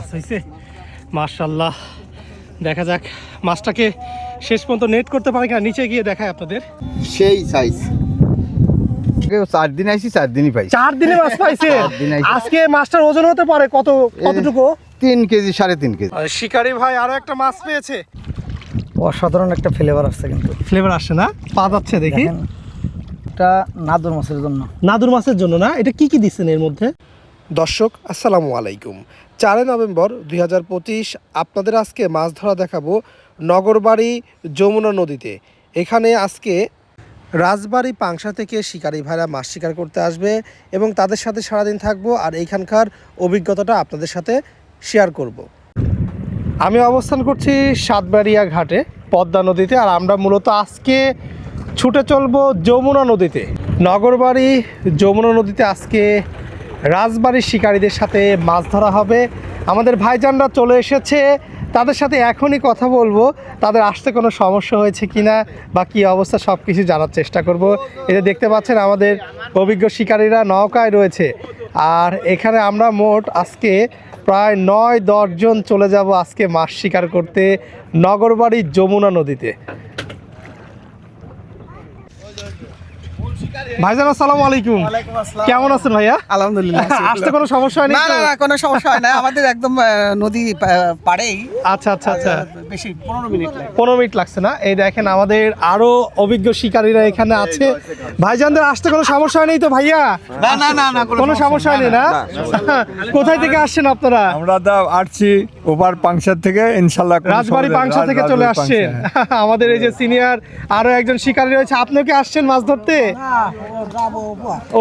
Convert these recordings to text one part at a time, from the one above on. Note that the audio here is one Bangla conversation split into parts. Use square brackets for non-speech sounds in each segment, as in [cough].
মাছ হয়েছে। মার্শাল্লাহ দেখা যাক মাছটাকে শেষ পর্যন্ত নেট করতে পারে কিনা নিচে গিয়ে দেখায় আপনাদের। সেই সাইজ চার দিন আইছি চার দিনই পাইছি। চার দিনে মাছ পাইছে। আজকে মাছটার ওজন হতে পারে কত কতটুকু? তিন কেজি সাড়ে তিন কেজি। শিকারি ভাই আরও একটা মাছ পেয়েছে। অসাধারণ একটা ফ্লেভার আসছে কিন্তু। ফ্লেভার আসছে না? পা যাচ্ছে দেখি। এটা নাদুর মাছের জন্য। নাদুর মাছের জন্য না? এটা কি কি দিচ্ছেন এর মধ্যে? দর্শক, আসসালামু আলাইকুম। চারই নভেম্বর দুই হাজার পঁচিশ আপনাদের আজকে মাছ ধরা দেখাবো নগরবাড়ি যমুনা নদীতে। এখানে আজকে রাজবাড়ি পাংশা থেকে শিকারী ভাইরা মাছ শিকার করতে আসবে এবং তাদের সাথে সারাদিন থাকব আর এইখানকার অভিজ্ঞতাটা আপনাদের সাথে শেয়ার করব। আমি অবস্থান করছি সাতবাড়িয়া ঘাটে, পদ্মা নদীতে, আর আমরা মূলত আজকে ছুটে চলবো যমুনা নদীতে। নগরবাড়ি যমুনা নদীতে আজকে রাজবাড়ির শিকারীদের সাথে মাছ ধরা হবে। আমাদের ভাইজানরা চলে এসেছে। তাদের সাথে এখনই কথা বলব। তাদের আসতে কোনো সমস্যা হয়েছে কিনা বা কী অবস্থা সব কিছু জানার চেষ্টা করব। এটা দেখতে পাচ্ছেন, আমাদের অভিজ্ঞ শিকারীরা নৌকায় রয়েছে। আর এখানে আমরা মোট আজকে প্রায় নয় দশজন চলে যাব আজকে মাছ শিকার করতে নগরবাড়ির যমুনা নদীতে। ভাইজান আসসালামু আলাইকুম। কেমন আছেন ভাইয়া? আলহামদুলিল্লাহ আসতে কোনো সমস্যা হয়নি না না না কোনো সমস্যা হয় না। আমাদের একদম নদী পাড়েই। আচ্ছা আচ্ছা আচ্ছা। বেশি মিনিট লাগে মিনিট লাগছে না? এই দেখেন আমাদের আরও অভিজ্ঞ শিকারীরা এখানে আছে। ভাইজানদের আসতে কোনো সমস্যা হয়নি তো ভাইয়া? না না না না কোনো সমস্যা হয়নি। না? [laughs] কোথায় থেকে আসছেন আপনারা? আমরা তো আসছি ওপার পাংশার থেকে ইনশাল্লাহ রাজবাড়ি পাংশা থেকে চলে আসছেন। হ্যাঁ। [laughs] আমাদের এই যে সিনিয়র আরও একজন শিকারী রয়েছে। আপনিও কি আসছেন মাছ ধরতে?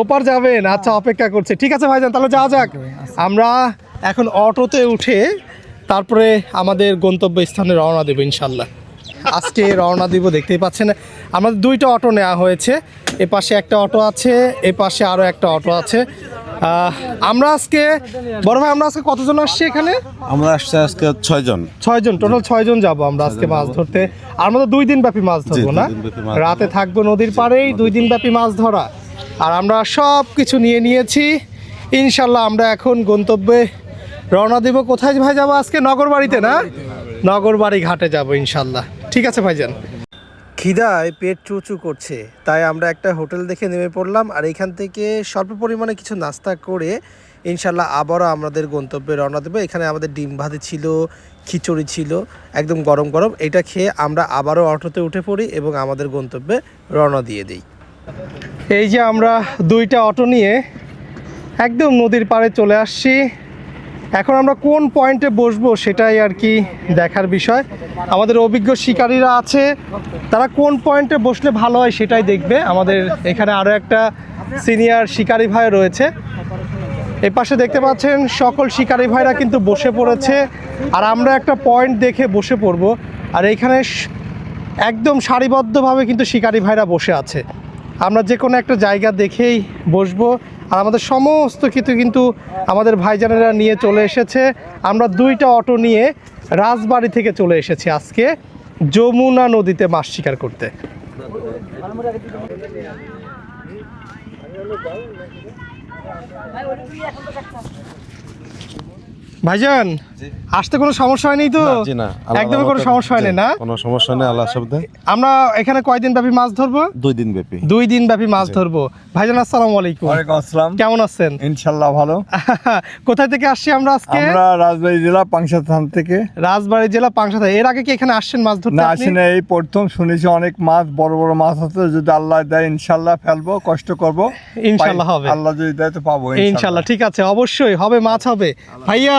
ওপার যাবেন? আচ্ছা অপেক্ষা করছে। ঠিক আছে ভাইজান, তাহলে যাওয়া যাক। আমরা এখন অটোতে উঠে তারপরে আমাদের গন্তব্য স্থানে রওনা দেবো ইনশাল্লাহ আজকে রওনা দিব, দেখতেই পাচ্ছেন। আমাদের দুইটা অটো নেওয়া হয়েছে। এ পাশে একটা অটো আছে এ পাশে আরও একটা অটো আছে। আমরা আজকে বড় ভাই আমরা আজকে কতজন আসছি এখানে? আমরা আসছে আজকে ছয়জন। ছয়জন টোটাল ছয়জন যাব আমরা আজকে মাছ ধরতে। আর আমরা তো দুই দিন ব্যাপী মাছ ধরবো না? রাতে থাকব নদীর পাড়েই দুই দিন ব্যাপী মাছ ধরা। আর আমরা সব কিছু নিয়ে নিয়েছি। ইনশাল্লাহ আমরা এখন গন্তব্যে রওনা দিব। কোথায় ভাই যাব আজকে? নগরবাড়িতে না? নগরবাড়ি ঘাটে যাব ইনশাল্লাহ। ঠিক আছে ভাইজান? খিদায় পেট চুচু করছে। তাই আমরা একটা হোটেল দেখে নেমে পড়লাম আর এখান থেকে স্বল্প পরিমাণে কিছু নাস্তা করে ইনশাল্লাহ আবারও আমাদের গন্তব্যে রওনা দেবো। এখানে আমাদের ডিম ভাজি ছিল, খিচুড়ি ছিল, একদম গরম গরম। এটা খেয়ে আমরা আবারও অটোতে উঠে পড়ি এবং আমাদের গন্তব্যে রওনা দিয়ে দিই। এই যে আমরা দুইটা অটো নিয়ে একদম নদীর পাড়ে চলে আসছি। এখন আমরা কোন পয়েন্টে বসবো সেটাই আর কি দেখার বিষয়। আমাদের অভিজ্ঞ শিকারীরা আছে, তারা কোন পয়েন্টে বসলে ভালো হয় সেটাই দেখবে। আমাদের এখানে আরও একটা সিনিয়র শিকারী ভাই রয়েছে। এই পাশে দেখতে পাচ্ছেন, সকল শিকারী ভাইরা কিন্তু বসে পড়েছে। আর আমরা একটা পয়েন্ট দেখে বসে পড়ব। আর এখানে একদম সারিবদ্ধভাবে কিন্তু শিকারী ভাইরা বসে আছে। আমরা যে কোনো একটা জায়গা দেখেই বসবো। আর আমাদের সমস্ত কিছু কিন্তু আমাদের ভাইজানেরা নিয়ে চলে এসেছে। আমরা দুইটা অটো নিয়ে রাজবাড়ি থেকে চলে এসেছি আজকে যমুনা নদীতে মাছ শিকার করতে। ভাইজান আসতে কোনো সমস্যা হয়নি তো? একদমই কোনো সমস্যা হয়নি না? কোনো সমস্যা নেই আল্লাহ শব্দে আমরা এখানে কয়দিন ব্যাপী মাছ ধরবো? দুই দিন ব্যাপী। দুই দিন ব্যাপী মাছ ধরবো। ভাইজান আসসালামু আলাইকুম। ওয়ালাইকুম আসসালাম। কেমন আছেন? ইনশাল্লাহ ভালো। [laughs] কোথায় থেকে আসছি আমরা আজকে? আমরা রাজবাড়ী জেলা পাংশা থান থেকে। রাজবাড়ী জেলা পাংশা থেকে। এর আগে কি এখানে আসছেন মাছ ধরতে না আপনি? আসি না এই প্রথম শুনেছি অনেক মাছ বড় বড় মাছ আছে। যদি আল্লাহ দেয় ইনশাল্লাহ ফেলব কষ্ট করব। ইনশাল্লাহ হবে। আল্লাহ যদি দেয় তো পাবো ইনশাল্লাহ ঠিক আছে। অবশ্যই হবে মাছ হবে। ভাইয়া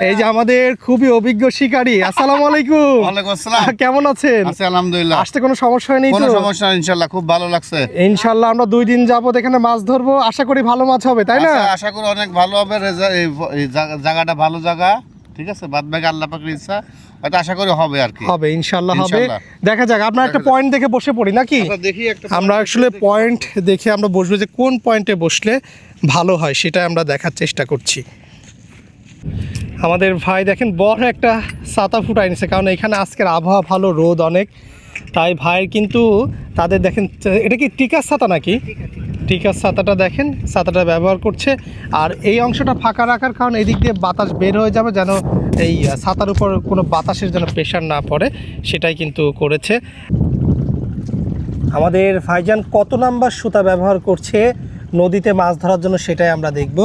এই যে আমাদের খুবই অভিজ্ঞ শিকারী আসসালামু আলাইকুম। ওয়ালাইকুম আসসালাম। কেমন আছেন? আছি আলহামদুলিল্লাহ। আসতে কোনো সমস্যা হয়নি কোনো সমস্যা নেই, ইনশাল্লাহ খুব ভালো লাগছে। ইনশাল্লাহ আমরা দুই দিন যাবত এখানে মাছ ধরবো আশা করি ভালো মাছ হবে তাই না? আশা- আশা করি অনেক ভালো হবে জায়গাটা ভালো জায়গা ঠিক আছে? বাদ বাকি আল্লাহ পাকের ইচ্ছা হয়তো আশা করি হবে আর কি। হবে ইনশাল্লাহ হবে। দেখা যাক আমরা একটা পয়েন্ট দেখে বসে পড়ি নাকি? আচ্ছা, দেখি একটা আমরা আসলে পয়েন্ট দেখে। আমরা বসবো যে কোন পয়েন্টে বসলে ভালো হয় সেটা আমরা দেখার চেষ্টা করছি। আমাদের ভাই দেখেন, বড় একটা ছাতা ফুটাই নিছে, কারণ এখানে আজকের আবহাওয়া ভালো, রোদ অনেক। তাই ভাইয়ের কিন্তু তাদের দেখেন, এটা কি টিকার ছাতা নাকি? টিকার ছাতাটা দেখেন, ছাতাটা ব্যবহার করছে। আর এই অংশটা ফাঁকা রাখার কারণে এদিক দিয়ে বাতাস বের হয়ে যাবে, যেন এই ছাতার উপর কোনো বাতাসের যেন প্রেশার না পড়ে, সেটাই কিন্তু করেছে। আমাদের ভাইজান কত নাম্বার সুতা ব্যবহার করছে, নদীতে মাছ ধরার জন্য সেটাই আমরা দেখব।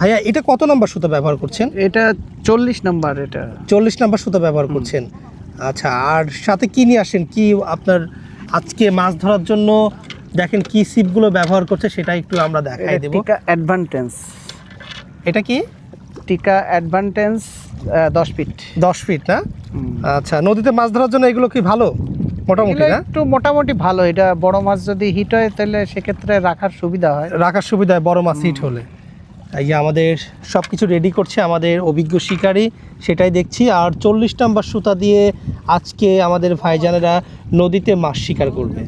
ভাইয়া এটা কত নাম্বার সুতা ব্যবহার করছেন? এটা চল্লিশ নাম্বার এটা। চল্লিশ নাম্বার সুতা ব্যবহার করছেন। আচ্ছা আর সাথে কি নিয়ে আসেন? কি আপনার আজকে মাছ ধরার জন্য দেখেন কি সিপগুলো ব্যবহার করছে সেটা একটু আমরা দেখাই দেব। টিকা অ্যাডভান্টেন্স। এটা কি? টিকা অ্যাডভান্টেন্স দশ ফিট। দশ ফিট না? আচ্ছা নদীতে মাছ ধরার জন্য এগুলো কি ভালো? মোটামুটি না? একটু মোটামুটি ভালো। এটা বড় মাছ যদি হিট হয় তাহলে সেক্ষেত্রে রাখার সুবিধা হয়। রাখার সুবিধা হয় বড় মাছ হিট হলে। এই যে আমাদের সব কিছু রেডি করছে আমাদের অভিজ্ঞ শিকারী সেটাই দেখছি। আর চল্লিশ নাম্বার সুতা দিয়ে আজকে আমাদের ভাইজানেরা নদীতে মাছ শিকার করবে।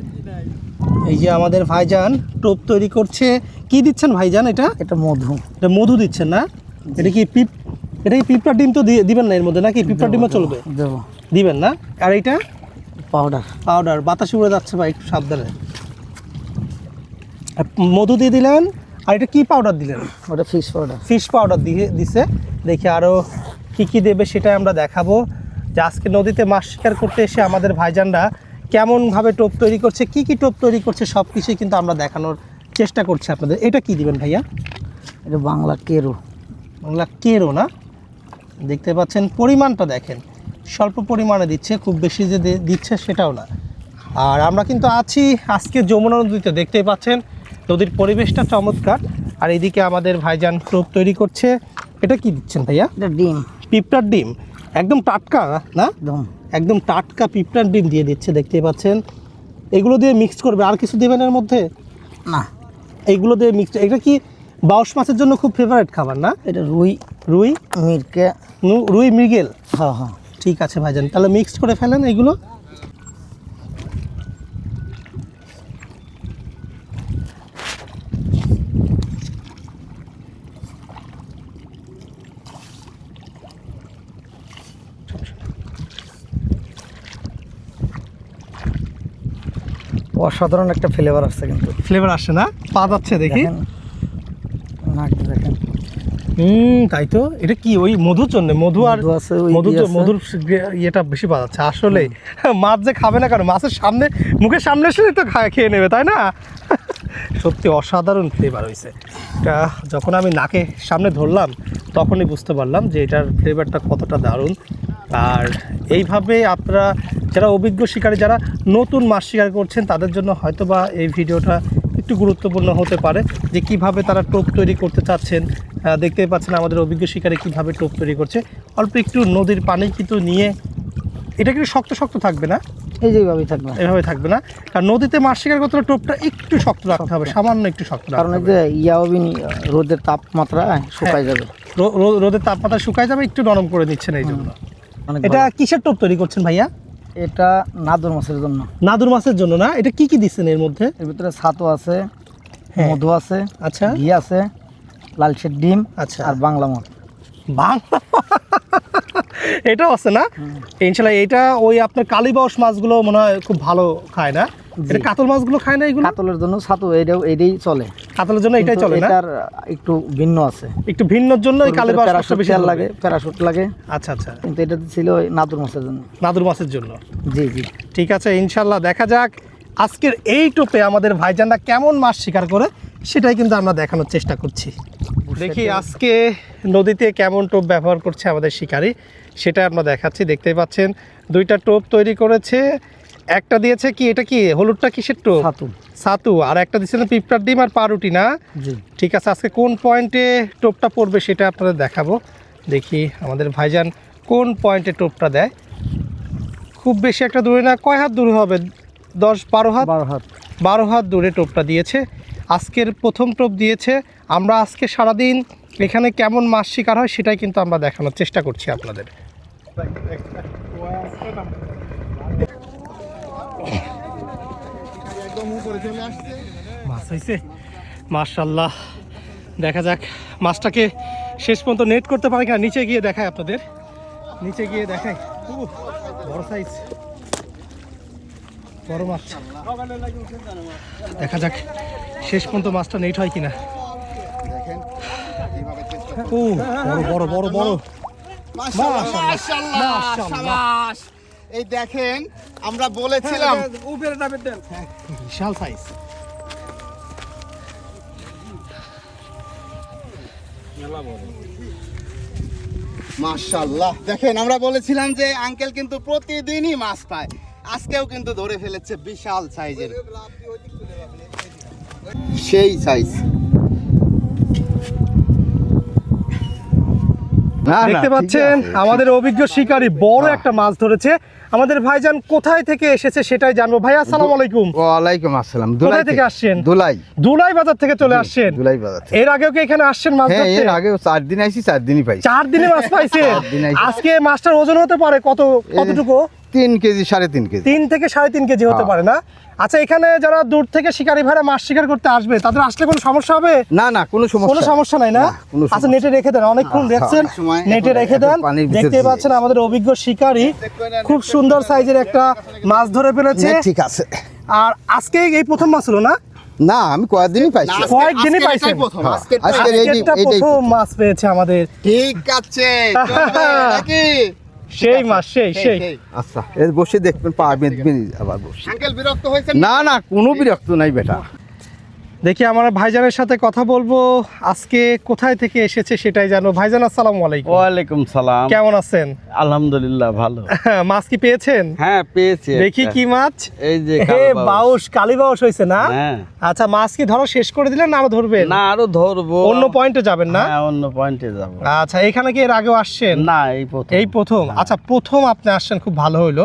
এই যে আমাদের ভাইজান টোপ তৈরি করছে। কি দিচ্ছেন ভাইজান এটা? এটা মধু। এটা মধু দিচ্ছেন না? এটা কি পিপ এটা কি পিঁপড়ার ডিম তো দিয়ে- দিবেন না এর মধ্যে নাকি? পিঁপড়ার ডিমও চলবে? দিবেন না? আর এইটা? পাউডার। পাউডার। বাতাসে উড়ে যাচ্ছে ভাই একটু সাবধানে। মধু দিয়ে দিলেন। আর এটা কি পাউডার দিলেন? ওটা ফিশ পাউডার ফিশ পাউডার দিয়ে দিছে। দেখি আরও কী কী দেবে সেটাই আমরা দেখাবো। যে আজকে নদীতে মাছ শিকার করতে এসে আমাদের ভাইজানরা কেমনভাবে টোপ তৈরি করছে কি কি টোপ তৈরি করছে সব কিছুই কিন্তু আমরা দেখানোর চেষ্টা করছি আপনাদের। এটা কি দিবেন ভাইয়া? এটা বাংলা কেরো। বাংলা কেরো না? দেখতে পাচ্ছেন পরিমাণটা দেখেন। স্বল্প পরিমাণে দিচ্ছে খুব বেশি যে দিচ্ছে সেটাও না। আর আমরা কিন্তু আছি আজকে যমুনা নদীতে দেখতেই পাচ্ছেন। নদীর পরিবেশটা চমৎকার। আর এদিকে আমাদের ভাইজান টোপ তৈরি করছে। এটা কি দিচ্ছেন ভাইয়া? ডিম। পিঁপড়ার ডিম। একদম টাটকা না? একদম। টাটকা পিঁপড়ার ডিম দিয়ে দিচ্ছে দেখতেই পাচ্ছেন। এগুলো দিয়ে মিক্স করবে। আর কিছু দেবেন এর মধ্যে? না। এইগুলো দিয়ে মিক্স এটা কি বাউশ মাছের জন্য খুব ফেভারিট খাবার না? এটা রুই। রুই? মিরকে। রুই মৃগেল? হ্যাঁ হ্যাঁ। ঠিক আছে ভাইজান। তাহলে মিক্স করে ফেলেন এগুলো। অসাধারণ একটা ফ্লেভার আসছে কিন্তু। ফ্লেভার আসছে না? পা যাচ্ছে দেখি। দেখেন। দেখেন। হুম তাই তো? এটা কি ওই মধুর জন্য? মধু আর মধু মধুর ইয়েটা বেশি পাওয়া যাচ্ছে। আসলে [laughs] মাছ যে খাবে না কারণ মাছের সামনে মুখের সামনে এসে তো খায় খেয়ে নেবে তাই না? [laughs] সত্যি অসাধারণ ফ্লেভার হয়েছে এটা যখন আমি নাকে সামনে ধরলাম তখনই বুঝতে পারলাম যে এটার ফ্লেভারটা কতটা দারুণ। আর এইভাবে আপনারা যারা অভিজ্ঞ শিকারী যারা নতুন মাছ শিকার করছেন তাদের জন্য হয়তো বা এই ভিডিওটা একটু গুরুত্বপূর্ণ হতে পারে যে কীভাবে তারা টোপ তৈরি করতে চাচ্ছেন। দেখতে পাচ্ছেন আমাদের অভিজ্ঞ শিকারী কীভাবে টোপ তৈরি করছে। অল্প একটু নদীর পানি কিন্তু নিয়ে এটা কিন্তু শক্ত শক্ত থাকবে না? এই যেভাবেই থাকবে। এভাবে থাকবে না? কারণ নদীতে মাছ শিকার করতে টোপটা একটু শক্ত রাখতে হবে সামান্য একটু শক্ত কারণ এই যে ইয়াবিন রোদের তাপমাত্রা শুকায় যাবে। রো- রো- রোদের তাপমাত্রা শুকায় যাবে একটু নরম করে নিচ্ছেন এই জন্য। এটা কিসের টোপ তৈরি করছেন ভাইয়া? এটা নাদুর মাছের জন্য। নাদুর মাছের জন্য না? এটা কি কি দিচ্ছেন এর মধ্যে? এর ভিতরে ছাতু আছে হ্যাঁ। মধু আছে আচ্ছা। ঘি আছে লালচের ডিম আচ্ছা। আর বাংলা মাছ বাংলা [laughs] এটাও আছে না? ইনশাল্লাহ এটা ওই আপনার কালীবাউস মাছগুলো মনে হয় খুব ভালো খায় না? এটা কাতল মাছগুলো খায় না এগুলো? কাতলের জন্য ছাতু এটাও এটাই চলে। কাতলের জন্য এটাই চলে না? এটার একটু ভিন্ন আছে। একটু ভিন্নর জন্য এই মাছটা প্যারাশুট বেশি লাগে প্যারাশুট লাগে। আচ্ছা আচ্ছা। কিন্তু এটা ছিল নাদুর মাছের জন্য। নাদুর মাছের জন্য। জি জি। ঠিক আছে ইনশাল্লাহ দেখা যাক। আজকের এই টোপে আমাদের ভাইজানরা কেমন মাছ শিকার করে সেটাই কিন্তু আমরা দেখানোর চেষ্টা করছি। দেখি আজকে নদীতে কেমন টোপ ব্যবহার করছে আমাদের শিকারী সেটা আমরা দেখাচ্ছি। দেখতেই পাচ্ছেন দুইটা টোপ তৈরি করেছে। একটা দিয়েছে কি এটা কি হলুদটা কিসের টোপ ছাতু। ছাতু আর একটা দিচ্ছে পিঁপড়ার ডিম আর পাউরুটি না? ঠিক আছে আজকে কোন পয়েন্টে টোপটা পড়বে সেটা আপনাদের দেখাবো। দেখি আমাদের ভাইজান কোন পয়েন্টে টোপটা দেয়। খুব বেশি একটা দূরে না কয় হাত দূরে হবে? দশ বারো হাত? বারো হাত। বারো হাত দূরে টোপটা দিয়েছে। আজকের প্রথম টোপ দিয়েছে। আমরা আজকে সারাদিন এখানে কেমন মাছ শিকার হয় সেটাই কিন্তু আমরা দেখানোর চেষ্টা করছি আপনাদের। মাছ হয়েছে মার্শাল্লাহ দেখা যাক মাছটাকে শেষ পর্যন্ত নেট করতে পারে কিনা নিচে গিয়ে দেখায় আপনাদের। নিচে গিয়ে উহ, বড় সাইজ বড় মাছ। দেখা যাক শেষ পর্যন্ত মাছটা নেট হয় কিনা। ও বড় বড় বড় বড়। এই দেখেন আমরা বলেছিলাম। বিশাল সাইজ মাশাআল্লাহ। দেখেন আমরা বলেছিলাম যে আঙ্কেল কিন্তু প্রতিদিনই মাছ পায় আজকেও কিন্তু ধরে ফেলেছে বিশাল সাইজের সেই সাইজ দেখতে পাচ্ছেন আমাদের অভিজ্ঞ শিকারী বড় একটা মাছ ধরেছে। আমাদের ভাইজান কোথায় থেকে এসেছে সেটাই জানব। ভাই আসসালামু আলাইকুম। ওয়ালাইকুম আসসালাম। কোথায় থেকে আসছেন? দুলাই। দুলাই বাজার থেকে চলে আসছেন? দুলাই বাজার থেকে। এর আগেও কি এখানে আসছেন মাছ হ্যাঁ ধরতে? এর আগেও চার দিন আইছি চার দিনই পাইছি। চার দিনে মাছ [laughs] পাইছেন? আইছি। আজকে মাছটার ওজন হতে পারে কত কতটুকু? তিন কেজি সাড়ে তিন কেজি। তিন থেকে সাড়ে তিন কেজি হতে হ্যাঁ। পারে না? আচ্ছা এখানে যারা দূর থেকে শিকারি ভাড়া মাছ শিকার করতে আসবে তাদের আসলে কোনো সমস্যা হবে? না না কোনো সমস্যা কোনো সমস্যা নাই না? আচ্ছা নেটে রেখে দেন অনেকক্ষণ হ্যাঁ, দেখছেন নেটে রেখে দেন। দেখতে পাচ্ছেন আমাদের অভিজ্ঞ শিকারী খুব সুন্দর সাইজের একটা মাছ ধরে ফেলেছে। হ্যাঁ, ঠিক আছে। আর আজকে এই প্রথম মাছ হলো না? না আমি কয়েকদিনই পাইছি। কয়েকদিনই পাইছেন? হ্যাঁ, আজকের এই আজকেরটা এইটাই প্রথম। মাছ পেয়েছে আমাদের। ঠিক আছে নাকি? সেই মাছ সেই সেই আচ্ছা এর বসে দেখবেন পা বেঁধবেন আবার বসে। আঙ্কেল বিরক্ত হয়েছেন না না কোনো বিরক্ত নাই বেটা। দেখি আমার ভাইজানের সাথে কথা বলব। আজকে কোথায় থেকে এসেছে সেটাই জানো ভাইজান আসসালামু আলাইকুম। ওয়ালাইকুম সালাম। কেমন আছেন? আলহামদুলিল্লাহ ভালো। [laughs] মাছ কি পেয়েছেন? হ্যাঁ পেয়েছি দেখি কি মাছ। এই যে হে বাউস। কালী বাউস হয়েছে না? হ্যাঁ। আচ্ছা মাছ কি ধরো শেষ করে দিলেন না আরও ধরবেন? না আরও ধরবো। অন্য পয়েন্টে যাবেন না? হ্যাঁ অন্য পয়েন্টে যাব। আচ্ছা এখানে কি এর আগেও আসছেন? না এই প্রথম। এই প্রথম। আচ্ছা প্রথম আপনি আসছেন খুব ভালো হইল।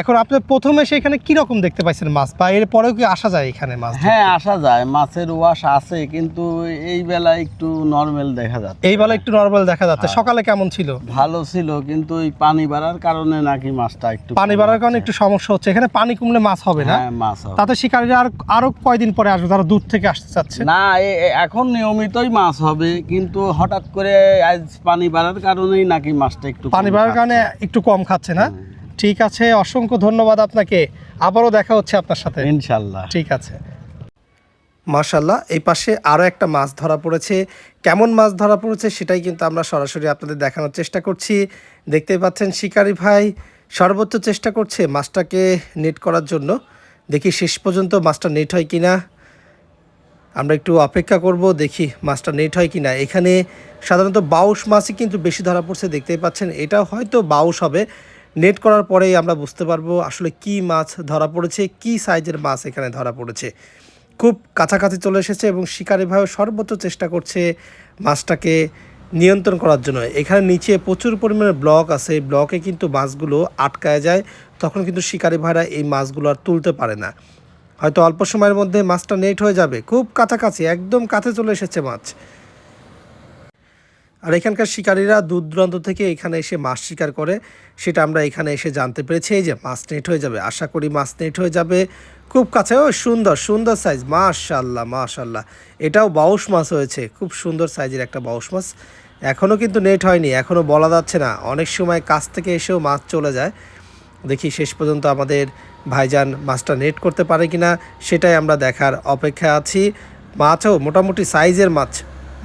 এখন আপনি প্রথমে সেখানে কি রকম দেখতে পাইছেন মাছ? বা এর পরেও কি আসা যায় এখানে মাছ হ্যাঁ আসা যায়। মাছের ওয়াশ আছে কিন্তু এই বেলা একটু নরমাল দেখা যাচ্ছে। এই বেলা একটু নর্মাল দেখা যাচ্ছে। হ্যাঁ। সকালে কেমন ছিল? ভালো ছিল কিন্তু ওই পানি বাড়ার কারণে নাকি মাছটা একটু পানি বাড়ার কারণে একটু সমস্যা হচ্ছে। এখানে পানি কমলে মাছ হবে না? হ্যাঁ মাছ হবে। তাতে শিকারীরা আর আরও কয়দিন পরে আসবে? তারা দূর থেকে আসতে চাচ্ছে? না এখন নিয়মিতই মাছ হবে কিন্তু হঠাৎ করে আজ পানি বাড়ার কারণেই নাকি মাছটা একটু পানি বাড়ার কারণে একটু কম খাচ্ছে না? ঠিক আছে অসংখ্য ধন্যবাদ আপনাকে। আবারও দেখা হচ্ছে আপনার সাথে। ইনশাল্লাহ। ঠিক আছে। মার্শাল্লাহ এই পাশে আরও একটা মাছ ধরা পড়েছে। কেমন মাছ ধরা পড়েছে সেটাই কিন্তু আমরা সরাসরি আপনাদের দেখানোর চেষ্টা করছি। দেখতেই পাচ্ছেন শিকারি ভাই সর্বোচ্চ চেষ্টা করছে মাছটাকে নেট করার জন্য। দেখি শেষ পর্যন্ত মাছটা নেট হয় কি না আমরা একটু অপেক্ষা করব দেখি মাছটা নেট হয় কিনা। এখানে সাধারণত বাউশ মাছই কিন্তু বেশি ধরা পড়ছে দেখতেই পাচ্ছেন। এটা হয়তো বাউশ হবে। নেট করার পরেই আমরা বুঝতে পারব আসলে কি মাছ ধরা পড়েছে, কি সাইজের মাছ এখানে ধরা পড়েছে। খুব কাছাকাছি চলে এসেছে এবং শিকারি ভাইও সর্বোচ্চ চেষ্টা করছে মাছটাকে নিয়ন্ত্রণ করার জন্য। এখানে নিচে প্রচুর পরিমাণে ব্লক আছে ব্লকে কিন্তু মাছগুলো আটকায় যায়, তখন কিন্তু শিকারি ভাইরা এই মাছগুলো আর তুলতে পারে না। হয়তো অল্প সময়ের মধ্যে মাছটা নেট হয়ে যাবে। খুব কাছাকাছি, একদম কাছে চলে এসেছে মাছ। আর এখানকার শিকারীরা দূর দূরান্ত থেকে এখানে এসে মাছ শিকার করে, সেটা আমরা এখানে এসে জানতে পেরেছি। এই যে মাছ নেট হয়ে যাবে, আশা করি মাছ নেট হয়ে যাবে খুব কাছে। ও, সুন্দর সুন্দর সাইজ মাশাল্লাহ মাশাল্লাহ। এটাও বাউশ মাছ হয়েছে, খুব সুন্দর সাইজের একটা বাউশ মাছ। এখনও কিন্তু নেট হয়নি এখনও বলা যাচ্ছে না। অনেক সময় কাছ থেকে এসেও মাছ চলে যায়। দেখি শেষ পর্যন্ত আমাদের ভাইজান মাছটা নেট করতে পারে কিনা, সেটাই আমরা দেখার অপেক্ষা আছি। মাছও মোটামুটি সাইজের মাছ।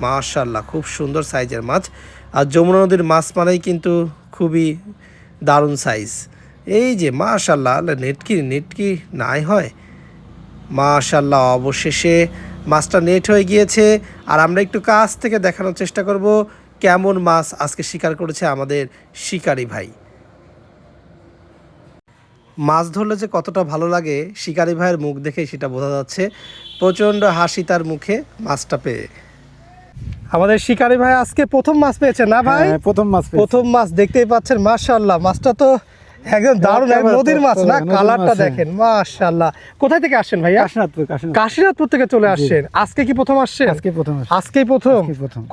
মাশাল্লাহ খুব সুন্দর সাইজের মাছ। আর যমুনা নদীর মাছ মানেই কিন্তু খুবই দারুণ সাইজ। এই যে মাশাল্লাহ আল্লাহ, নেট কি নেট কি নাই হয়? মাশাল্লাহ অবশেষে মাছটা নেট হয়ে গিয়েছে। আর আমরা একটু কাছ থেকে দেখানোর চেষ্টা করব কেমন মাছ আজকে শিকার করেছে আমাদের শিকারি ভাই। মাছ ধরলে যে কতটা ভালো লাগে শিকারি ভাইয়ের মুখ দেখে সেটা বোঝা যাচ্ছে। প্রচণ্ড হাসি তার মুখে মাছটা পেয়ে। আমাদের শিকারি ভাই আজকে প্রথম মাছ পেয়েছে না ভাই? হ্যাঁ, প্রথম মাছ প্রথম মাছ দেখতেই পাচ্ছেন মাশাআল্লাহ। মাছটা তো একদম দারুণ এক নদীর মাছ না? কালারটা হ্যাঁ। দেখেন মাশাআল্লাহ। কোথায় থেকে আসছেন ভাইয়া? কাশীনাথপুর কাশীনাথ কাশীনাথপুর থেকে চলে আসছেন। আজকে কি প্রথম আসছেন? আজকে প্রথম। আজকেই প্রথম।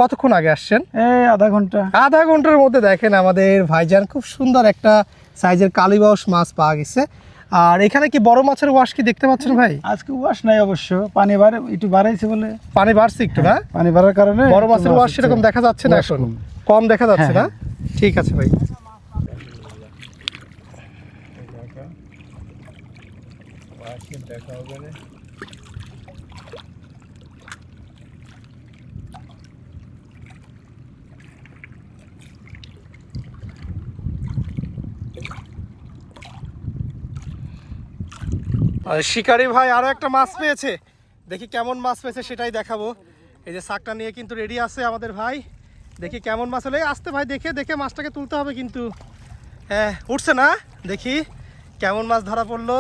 কতক্ষণ আগে আসছেন? আধা ঘণ্টা। আধা ঘণ্টার মধ্যে দেখেন আমাদের ভাইজান খুব সুন্দর একটা সাইজের কালীবাউস মাছ পাওয়া গেছে। আর এখানে কি বড় মাছের ওয়াশ কি দেখতে পাচ্ছেন ভাই? আজকে ওয়াশ নাই অবশ্য পানি বাড়ে একটু বাড়াইছে বলে। পানি বাড়ছে একটু না? পানি বাড়ার কারণে বড় মাছের ওয়াশ। সেরকম দেখা যাচ্ছে না এখন। কম। দেখা যাচ্ছে না? হ্যাঁ, ঠিক আছে ভাই। দেখা হবে না আর শিকারি ভাই আরও একটা মাছ পেয়েছে। দেখি কেমন মাছ পেয়েছে সেটাই দেখাবো। এই যে শাকটা নিয়ে কিন্তু রেডি আছে আমাদের ভাই। দেখি কেমন মাছ হলে। আসতে ভাই দেখে দেখে মাছটাকে তুলতে হবে কিন্তু। হ্যাঁ উঠছে না? দেখি কেমন মাছ ধরা পড়ল।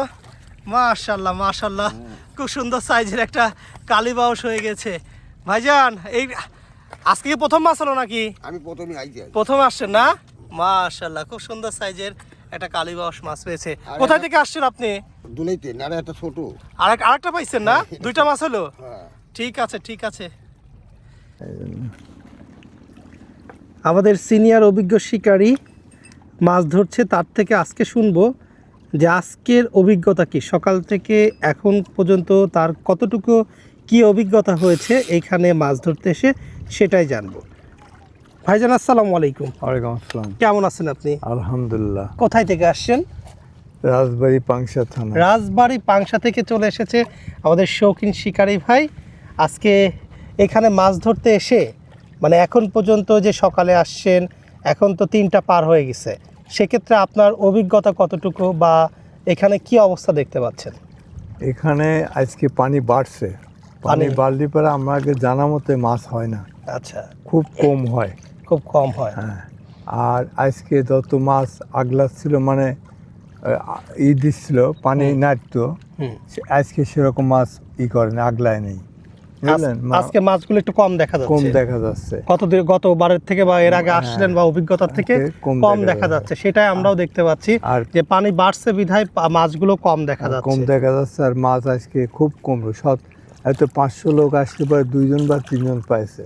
মাশাল্লাহ মাশাল্লাহ খুব সুন্দর সাইজের একটা কালীবাউস হয়ে গেছে। ভাইজান এই আজকে কি প্রথম মাছ হলো নাকি? আমি প্রথমে আইছি প্রথম আসছেন না? মাশাল্লাহ খুব সুন্দর সাইজের একটা কালীবাউস মাছ পেয়েছে। কোথায় থেকে আসছেন আপনি? দুলাইতে নারে একটা ছোট। আরেক আরেকটা পাইছেন না? দুইটা মাছ হলো? হ্যাঁ। ঠিক আছে ঠিক আছে। আমাদের সিনিয়র অভিজ্ঞ শিকারী মাছ ধরছে তার থেকে আজকে শুনব যে আজকের অভিজ্ঞতা কি? সকাল থেকে এখন পর্যন্ত তার কতটুকু কি অভিজ্ঞতা হয়েছে এইখানে মাছ ধরতে এসে সেটাই জানব। ভাইজান আসসালামু আলাইকুম। ওয়ালাইকুম আসসালাম। কেমন আছেন আপনি? আলহামদুলিল্লাহ। কোথায় থেকে আসছেন? রাজবাড়ি পাংশা থানা। রাজবাড়ি পাংশা থেকে চলে এসেছে আমাদের শৌখিন শিকারী ভাই। আজকে এখানে মাছ ধরতে এসে মানে এখন পর্যন্ত যে সকালে আসছেন এখন তো তিনটা পার হয়ে গেছে। সেক্ষেত্রে আপনার অভিজ্ঞতা কতটুকু বা এখানে কি অবস্থা দেখতে পাচ্ছেন? এখানে আজকে পানি বাড়ছে। পানি বাড়লে পরে আমাকে জানা মতে মাছ হয় না। আচ্ছা। খুব কম হয়। খুব কম হয়। হ্যাঁ। আর আজকে যত মাছ আগলাচ্ছিল মানে আহ, ই দিচ্ছিল পানি নাড়তো। আজকে সেরকম মাছ ই করে না আগলায় নেই। আজকে মাছগুলো একটু কম দেখা কম যাচ্ছে। দেখা যাচ্ছে। কত গতবারের থেকে বা এর আগে আসছিলেন বা অভিজ্ঞতার থেকে কম কম দেখা যাচ্ছে। যাচ্ছে। সেটাই আমরাও দেখতে পাচ্ছি আর যে পানি বাড়ছে বিধায় মাছগুলো কম দেখা কম দেখা যাচ্ছে আর মাছ আজকে খুব কম সব হয়তো পাঁচশো লোক আসলে পরে দুইজন বা তিনজন পাইছে।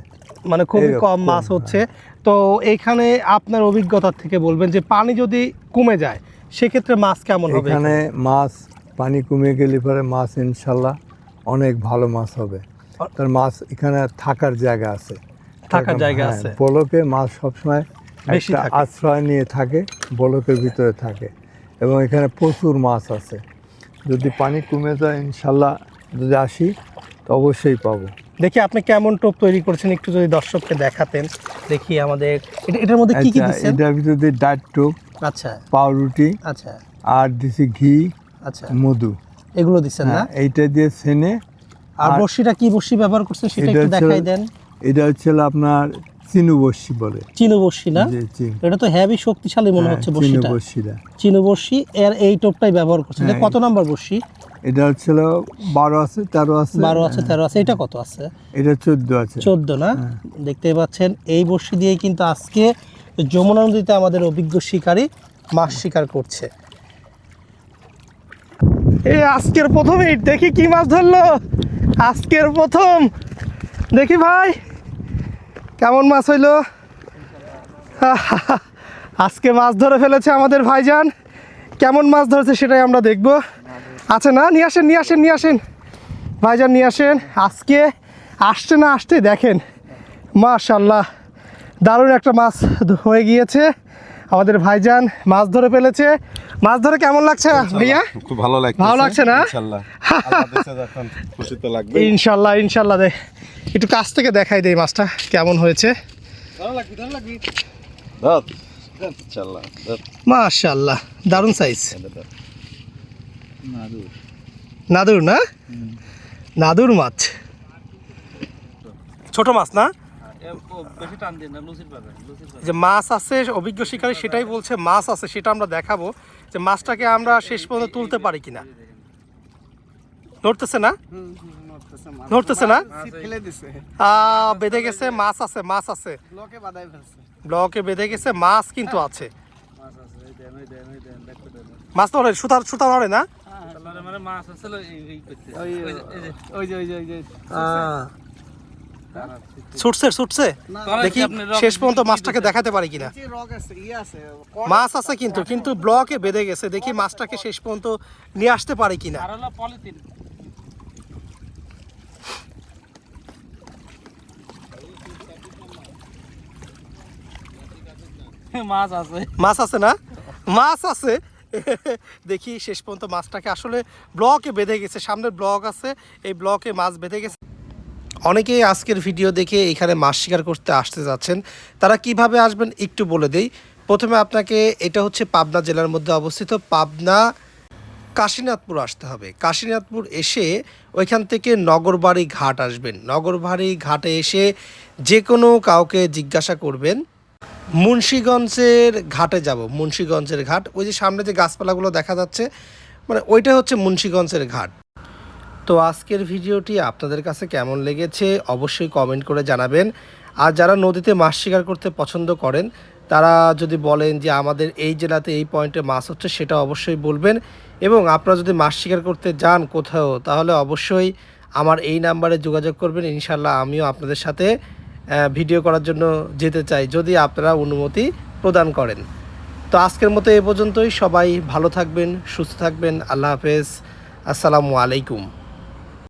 মানে খুবই কম মাছ হচ্ছে। তো এইখানে আপনার অভিজ্ঞতা থেকে বলবেন যে পানি যদি কমে যায় সেক্ষেত্রে মাছ কেমন হবে এখানে মাছ পানি কমে গেলে পরে মাছ ইনশাল্লাহ অনেক ভালো মাছ হবে। তার মাছ এখানে থাকার জায়গা আছে। থাকার জায়গা হ্যাঁ, আছে। বলকে মাছ সবসময় বেশি একটা আশ্রয় নিয়ে থাকে বলকের ভিতরে থাকে। এবং এখানে প্রচুর মাছ আছে। যদি পানি কমে যায় ইনশাল্লাহ যদি আসি তো অবশ্যই পাবো। দেখি আপনি কেমন টোপ তৈরি করছেন একটু যদি দর্শককে দেখাতেন দেখি আমাদের এটা- এটার মধ্যে কি কি আচ্ছা, দিচ্ছেন? এটার ভিতরে ডাট টোপ আচ্ছা। পাউরুটি আচ্ছা। আর দিছি ঘি আচ্ছা। মধু। এগুলো দিচ্ছেন না? হ্যাঁ, এইটা দিয়ে সেনে আর বড়শিটা কি বর্ষি ব্যবহার করছেন সেটা একটু দেখাই দেন। এটা হচ্ছে আপনার চিনু বর্ষি বলে। চিনু বড়শি না? এটা তো হেভি শক্তিশালী মনে হ্যাঁ, হচ্ছে চিনু বর্ষিটা চিনু বড়শি এর এই টোপটাই ব্যবহার করছেন। হ্যাঁ, কত নাম্বার বড়শি? এটা হচ্ছে হলো বারো আছে তেরো আছে। বারো আছে তেরো আছে এটা কত আছে? এটা চোদ্দ আছে। চোদ্দ না? দেখতেই পাচ্ছেন এই বড়শি দিয়ে কিন্তু আজকে যমুনা নদীতে আমাদের অভিজ্ঞ শিকারী মাছ শিকার করছে। এই আজকের প্রথম এই দেখি কি মাছ ধরলো। আজকের প্রথম। দেখি ভাই কেমন মাছ হইল? আজকে মাছ ধরে ফেলেছে আমাদের ভাইজান। কেমন মাছ ধরেছে সেটাই আমরা দেখব। আচ্ছা না? নিয়ে আসেন নিয়ে আসেন নিয়ে আসেন। ভাইজান নিয়ে আসেন। আজকে আসছে না আসতে দেখেন। মাশাল্লাহ দারুণ একটা মাছ হয়ে গিয়েছে। আমাদের ভাইজান মাছ ধরে ফেলেছে। মাছ ধরে কেমন লাগছে ভাইয়া? খুব ভালো লাগছে ভালো লাগছে না? ইনশাআল্লাহ আল্লাহ দিছে যখন খুশি তো লাগবে। ইনশাল্লাহ ইনশাল্লাহ দে। একটু কাছ থেকে দেখাই দেই মাছটা কেমন হয়েছে। ধর ইনশাআল্লাহ ধর। মাশাল্লাহ দারুণ সাইজ নাদুর। না? নাদুর মাছ। ছোট মাছ না? যে মাছ আছে অভিজ্ঞ শিকারী সেটাই বলছে মাছ আছে সেটা আমরা দেখাবো যে মাছটাকে আমরা শেষ পর্যন্ত তুলতে পারি কিনা। নড়তেছে না? নড়তেছে না? ফেলে দিছে। বেঁধে গেছে মাছ আছে মাছ আছে। লোকে বাদাই ফেলছে। ব্লকে বেঁধে গেছে মাছ কিন্তু আছে। মাছ তো সুতার সুতা নড়ে না? ওই ওই যে ওই যে ওই যে আহ। ছুটছে ছুটছে দেখি শেষ পর্যন্ত মাছটাকে দেখাতে পারি কিনা? যে রক আছে ই আছে মাছ আছে কিন্তু কিন্তু ব্লকে বেঁধে গেছে দেখি মাছটাকে শেষ পর্যন্ত নিয়ে আসতে পারি কিনা? [laughs] মাছ আছে। মাছ আছে না? মাছ আছে। [laughs] দেখি শেষ পর্যন্ত মাছটাকে আসলে ব্লকে বেঁধে গেছে সামনে ব্লক আছে, এই ব্লকে মাছ বেঁধে গেছে। অনেকেই আজকের ভিডিও দেখে এখানে মাছ শিকার করতে আসতে যাচ্ছেন। তারা কীভাবে আসবেন একটু বলে দেই। প্রথমে আপনাকে, এটা হচ্ছে পাবনা জেলার মধ্যে অবস্থিত, পাবনা কাশীনাথপুর আসতে হবে। কাশীনাথপুর এসে ওইখান থেকে নগরবাড়ি ঘাট আসবেন। নগরবাড়ি ঘাটে এসে যে কোনো কাউকে জিজ্ঞাসা করবেন মুন্সীগঞ্জের ঘাটে যাব, মুন্সীগঞ্জের ঘাট। ওই যে সামনে যে গাছপালাগুলো দেখা যাচ্ছে মানে ওইটা হচ্ছে মুন্সীগঞ্জের ঘাট। তো আজকের ভিডিওটি আপনাদের কাছে কেমন লেগেছে অবশ্যই কমেন্ট করে জানাবেন। আর যারা নদীতে মাছ শিকার করতে পছন্দ করেন, তারা যদি বলেন যে আমাদের এই জেলাতে এই পয়েন্টে মাছ হচ্ছে, সেটা অবশ্যই বলবেন। এবং আপনারা যদি মাছ শিকার করতে যান কোথাও, তাহলে অবশ্যই আমার এই নাম্বারে যোগাযোগ করবেন। ইনশাল্লাহ আমিও আপনাদের সাথে ভিডিও করার জন্য যেতে চাই যদি আপনারা অনুমতি প্রদান করেন। তো আজকের মতো এ পর্যন্তই। সবাই ভালো থাকবেন, সুস্থ থাকবেন। আল্লাহ হাফেজ। আসসালামু আলাইকুম।